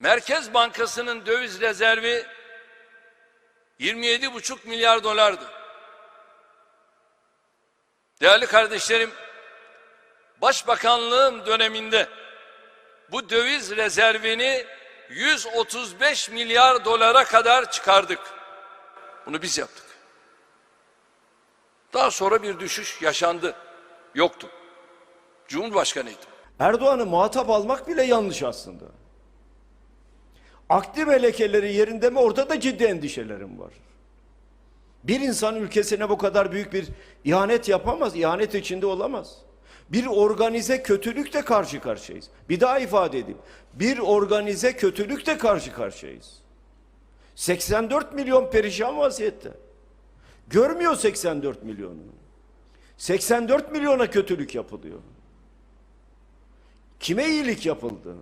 Merkez Bankası'nın döviz rezervi 27,5 milyar dolardı. Değerli kardeşlerim, Başbakanlığım döneminde bu döviz rezervini 135 milyar dolara kadar çıkardık. Bunu biz yaptık. Daha sonra bir düşüş yaşandı. Yoktu. Cumhurbaşkanıydım. Erdoğan'ı muhatap almak bile yanlış aslında. Akli melekeleri yerinde mi orada da ciddi endişelerim var. Bir insan ülkesine bu kadar büyük bir ihanet yapamaz, ihanet içinde olamaz. Bir organize kötülükle karşı karşıyayız. Bir daha ifade edeyim. Bir organize kötülükle karşı karşıyayız. 84 milyon perişan vaziyette. Görmüyor 84 milyonu. 84 milyona kötülük yapılıyor. Kime iyilik yapıldı?